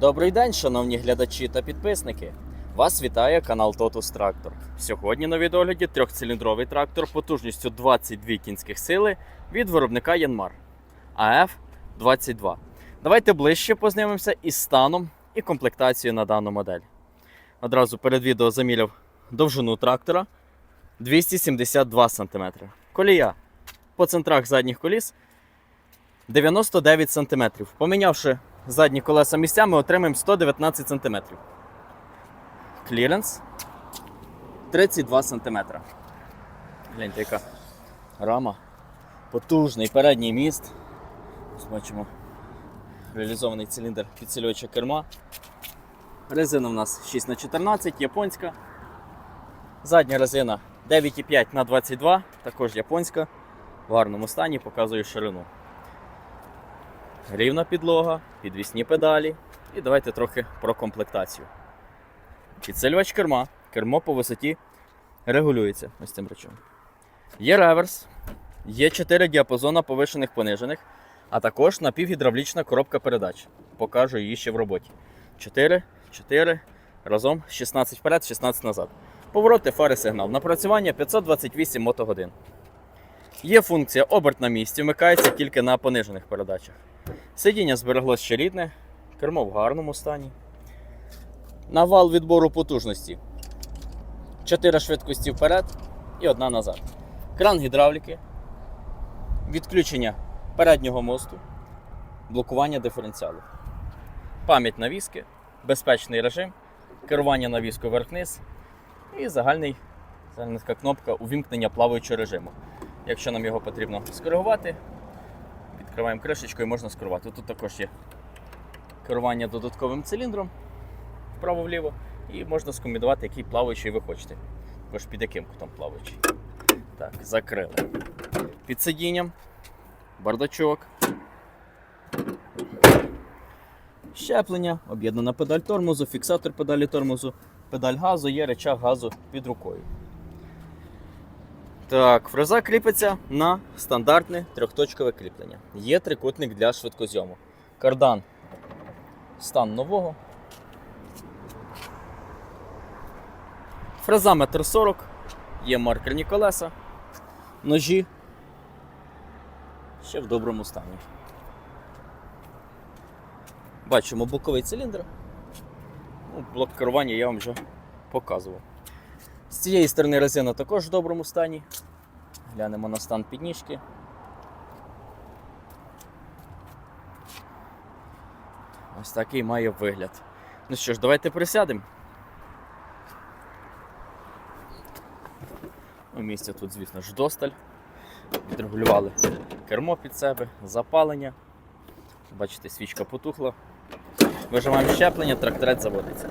Добрий день, шановні глядачі та підписники. Вас вітає канал Totus Tractor. Сьогодні на відогляді трьохциліндровий трактор потужністю 22 кінських сили від виробника Янмар АФ-22. Давайте ближче познайомимося із станом і комплектацією на дану модель. Одразу перед відео заміряв довжину трактора 272 см. Колія по центрах задніх коліс 99 см. Помінявши задні колеса місцями, отримаємо 119 см. Кліренс 32 см. Гляньте, яка рама. Потужний передній міст. Ось бачимо реалізований циліндр підсилювача керма. Резина у нас 6х14, японська. Задня резина 9,5 на 22, також японська. В гарному стані показує ширину. Рівна підлога, підвісні педалі. І давайте трохи про комплектацію. Підсилювач керма. Кермо по висоті регулюється ось цим речом. Є реверс, є 4 діапазона повишених понижених, а також напівгідравлічна коробка передач. Покажу її ще в роботі. 4, 4, разом 16 вперед, 16 назад. Повороти, фари, сигнал. Напрацювання 528 мотогодин. Є функція оберт на місці, вмикається тільки на понижених передачах. Сидіння збереглось ще рідне, кермо в гарному стані. Навал відбору потужності. 4 швидкості вперед і одна назад. Кран гідравліки, відключення переднього мосту, блокування диференціалу. Пам'ять навіски, безпечний режим, керування навіскою вверх-вниз і загальний, загальна кнопка увімкнення плаваючого режиму. Якщо нам його потрібно скоригувати, відкриваємо кришечку і можна скерувати. Тут також є керування додатковим циліндром вправо-вліво, і можна скомбінувати, який плаваючий ви хочете. Також під яким кутом плаваючий. Так, закрили. Під сидінням, бардачок. Щеплення, об'єднана педаль тормозу, фіксатор педалі тормозу, педаль газу, є речах газу під рукою. Так, фреза кріпиться на стандартне трьохточкове кріплення. Є трикутник для швидкозйому. Кардан стан нового. Фреза 1,40 м, є маркерні колеса, ножі. Ще в доброму стані. Бачимо боковий циліндр. Ну, блок керування я вам вже показував. З цієї сторони резина також в доброму стані. Глянемо на стан підніжки. Ось такий має вигляд. Ну що ж, давайте присядемо. Ну, місця тут, звісно ж, досталь. Відрегулювали кермо під себе, запалення. Бачите, свічка потухла. Вижимаємо щеплення, тракторець заводиться.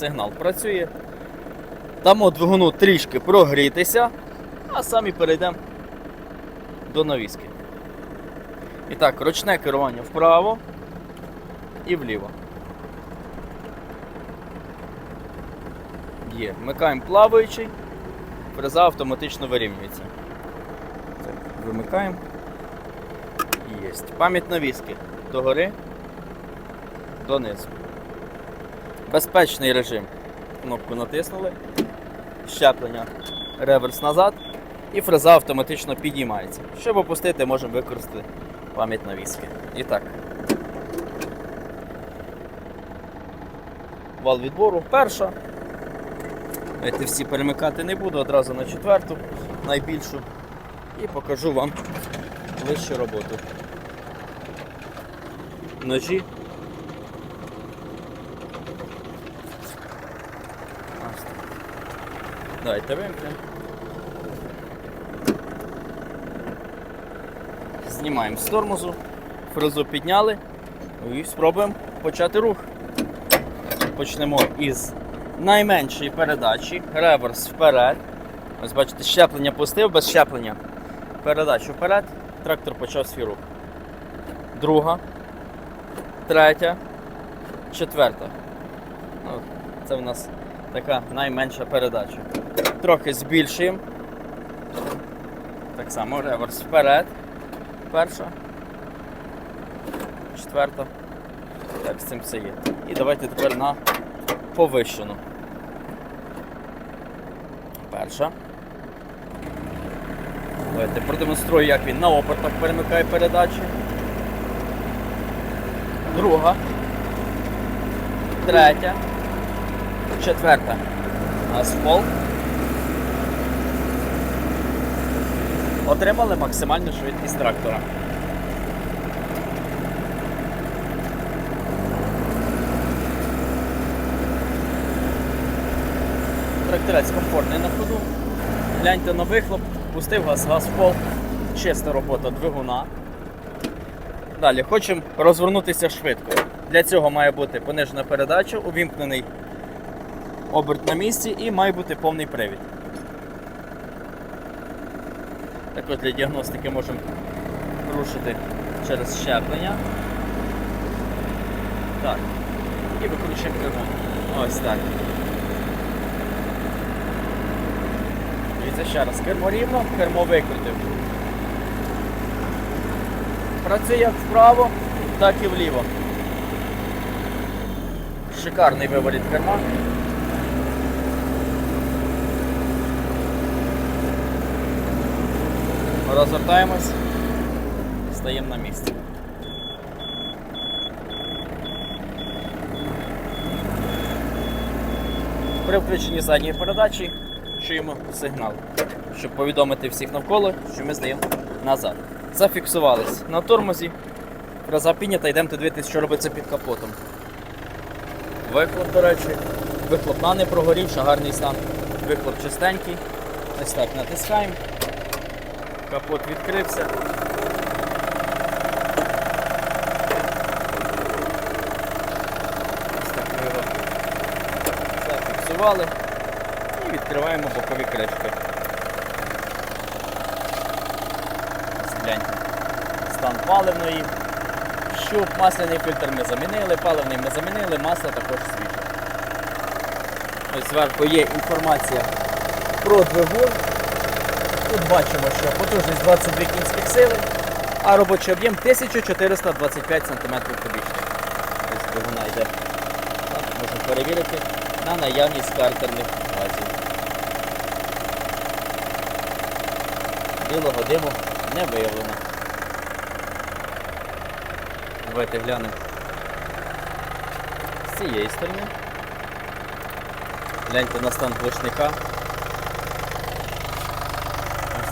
Сигнал працює. Дамо двигуну трішки прогрітися, а самі перейдемо до навіски. І так, ручне керування вправо і вліво. Є. Вмикаємо плаваючий, фреза автоматично вирівнюється. Так, вимикаємо. Є. Пам'ять навіски догори, донизу. Безпечний режим. Кнопку натиснули. Щеплення реверс назад і фреза автоматично підіймається. Щоб опустити, можемо використати пам'ять навіски. І так. Вал відбору перша. Давайте всі перемикати не буду, одразу на четверту, найбільшу. І покажу вам вищу роботу. Ножі. Ось так. Давайте вимкнемо. Знімаємо з тормозу, фрезу підняли і спробуємо почати рух. Почнемо із найменшої передачі, реверс вперед. Ось бачите, щеплення пустив, без щеплення. Передачу вперед, трактор почав свій рух. Друга, третя, четверта. Ну, це в нас така найменша передача. Трохи збільшуємо. Так само реверс вперед. Перша. четверта. Так, з цим все є. І давайте тепер на повищену. Перша. Давайте продемонструю, як він на обертах перемикає передачі. Друга. Третя. Четверта. Асфальт. Отримали максимальну швидкість трактора. Тракторець комфортний на ходу. Гляньте на вихлоп, пустив газ, газ в пол, чиста робота двигуна. Далі хочемо розвернутися швидко. Для цього має бути понижена передача, увімкнений оберт на місці і має бути повний привід. Також для діагностики можемо рушити через щеплення. Так. І викручуємо кермо. Ось так. Дивіться ще раз, кермо рівно, кермо викрутив. Працює як вправо, так і вліво. Шикарний виворіт керма. Розвертаємось, стаємо на місці. При включенні задньої передачі чуємо сигнал, щоб повідомити всіх навколо, що ми здаємо назад. Зафіксувались на тормозі. Фраза піднята, йдемо дивитися, що робиться під капотом. Вихлоп, до речі, вихлопна не прогорівша, гарний стан. Вихлоп чистенький. Ось так натискаємо. Капот відкрився. Ось так ми його зафіксували і відкриваємо бокові кришки. Гляньте. Стан паливної. Щуп, масляний фільтр ми замінили, паливний ми замінили, масло також свіже. Ось зверху є інформація про двигун. Тут бачимо, що потужність 22 кінських сили, а робочий об'єм 1425 см кубічних. Ось йде. Так, можемо перевірити на наявність картерних газів. Білого диму не виявлено. Давайте глянемо з цієї сторони. Гляньте на стан глушника.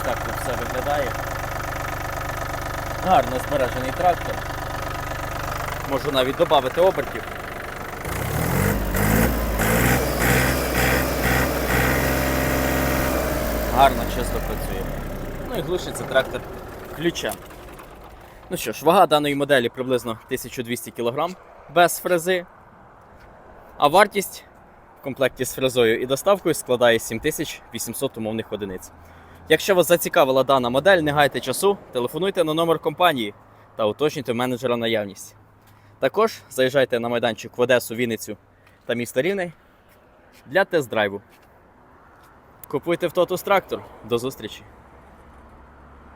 Так тут все виглядає. Гарно збережений трактор. Можу навіть додати обертів. Гарно, чисто працює. Ну і глушиться трактор ключем. Ну що ж, вага даної моделі приблизно 1200 кг без фрези. А вартість в комплекті з фрезою і доставкою складає 7800 умовних одиниць. Якщо вас зацікавила дана модель, не гайте часу, телефонуйте на номер компанії та уточнюйте менеджера наявність. Також заїжджайте на майданчик в Одесу, Вінницю та місто Рівне для тест-драйву. Купуйте в Тотус трактор. До зустрічі!